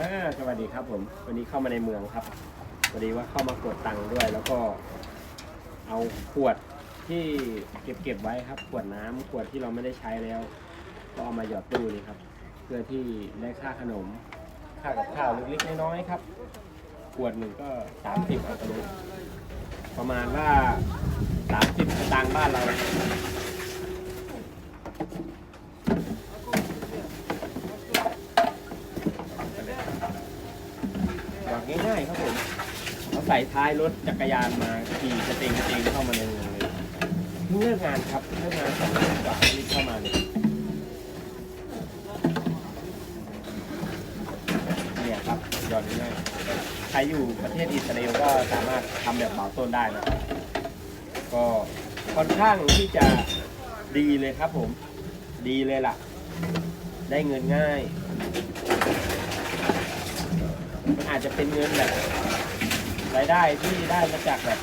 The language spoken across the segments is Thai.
อ่าสวัสดีครับผม วันนี้เข้ามาในเมืองครับพอดีว่าเข้ามากดตังค์ด้วย แล้วก็เอาขวดที่เก็บเก็บไว้ครับ ขวดน้ำขวดที่เราไม่ได้ใช้แล้ว ก็เอามาหยอดตู้นี่ครับ เพื่อที่ได้ค่าขนม ค่ากับข้าวเล็กๆน้อยๆครับ ขวดหนึ่งก็สามสิบอัตโนประมาณว่าสามสิบตางค์บ้านเรา หยอดง่ายๆครับผมเราใส่ท้ายรถจักรยานมาขี่กระเตงกระเตงเข้ามาในเมืองเลยเพิ่งเลิกงานครับเลิกงานสองทุ่มกว่ารีบเข้ามาเลยเนี่ยครับยอดง่ายใครอยู่ประเทศอิสราเอลก็สามารถทำแบบเหมาต้นได้นะครับก็ค่อนข้างที่จะดีเลยครับผม ดีเลยล่ะ ได้เงินง่าย มันอาจจะเป็นเงินแบบรายได้ที่ได้มาจากแบบ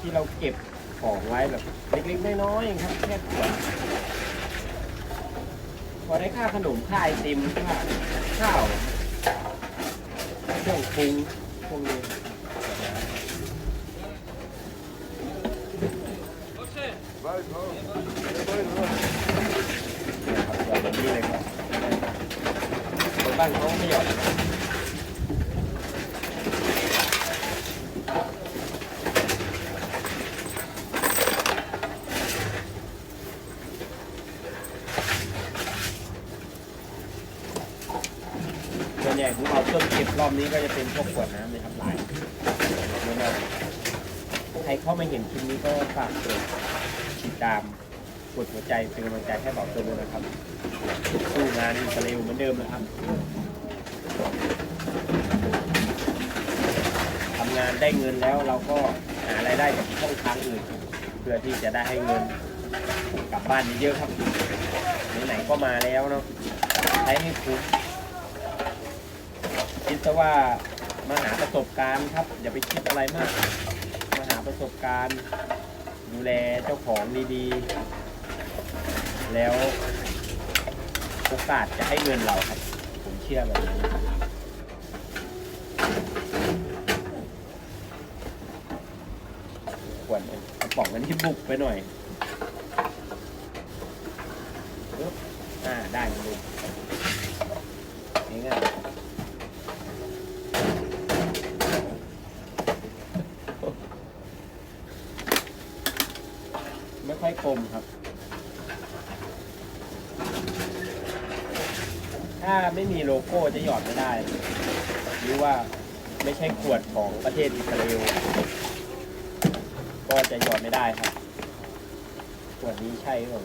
ที่เราเก็บของไว้แบบเล็กๆน้อยๆองครับแค่ขวดพอได้ค่าขนมค่าไอติมค่าข้าวเครื่องปรุงพวกนี้เนี่ยหยอดแบบนี้เลยครับคนบ้านเขาไม่หยอด ส่วนใหญ่ของ เครื่องเก็บรอบนี้ก็จะเป็นพวกขวดน้ำเลยครับหลายเยอะมากใครเข้ามาเห็นคลิปนี้ก็ฝากกดติดตามกดหัวใจเป็นกำลังใจให้บอกตัวด้วยนะครับสู้งานอิสราเอลเหมือนเดิมนะครับทำงานได้เงินแล้วเราก็หารายได้จากช่องทางอื่น เพื่อที่จะได้ให้เงินกลับบ้านเยอะๆครับไหนๆก็มาแล้วเนาะใช้ให้คุ้ม คิดซะว่ามาหาประสบการณ์ครับ อย่าไปคิดอะไรมาก มาหาประสบการณ์ ดูแลเจ้าของดีๆ แล้วโอกาสจะให้เงินเราครับ ผมเชื่อแบบนี้ครับควรเอากระป๋องนั้นที่บุกไปหน่อยอ่าได้มันดูง่ายๆ ไมครับ ถ้าไม่มีโลโก้จะหยอดไม่ได้หรือว่าไม่ใช่ขวดของประเทศอิสราเอลก็จะหยอดไม่ได้ครับ ขวดนี้ใช่หรือเปล่า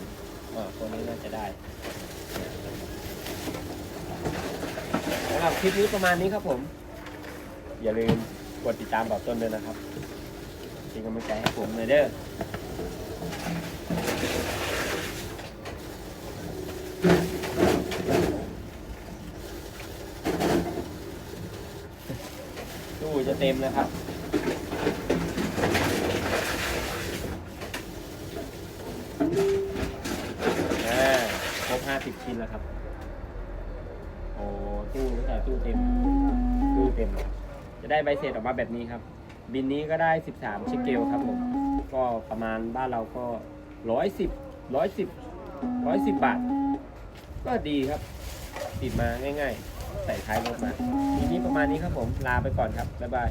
อ่าตัวนี้น่าจะได้สำหรับคลิปนี้ประมาณนี้ครับผม อย่าลืมกดติดตามบอกต้นด้วยนะครับเป็นกำลังใจให้ผมเลยเด้อ ตู้จะเต็มแล้วครับ อ่า ครบห้าสิบชิ้นแล้วครับ โอ้ ตู้ตั้งแต่ตู้เต็ม ตู้เต็ม จะได้ใบเสร็จออกมาแบบนี้ครับ บินนี้ก็ได้ 13 ชิเกลครับผม ก็ประมาณบ้านเราก็110 110 110บาท ก็ดีครับ ติดมาง่าย ๆ ใส่ท้ายรถมาทีนี้ประมาณนี้ครับผมลาไปก่อนครับ บ๊ายบาย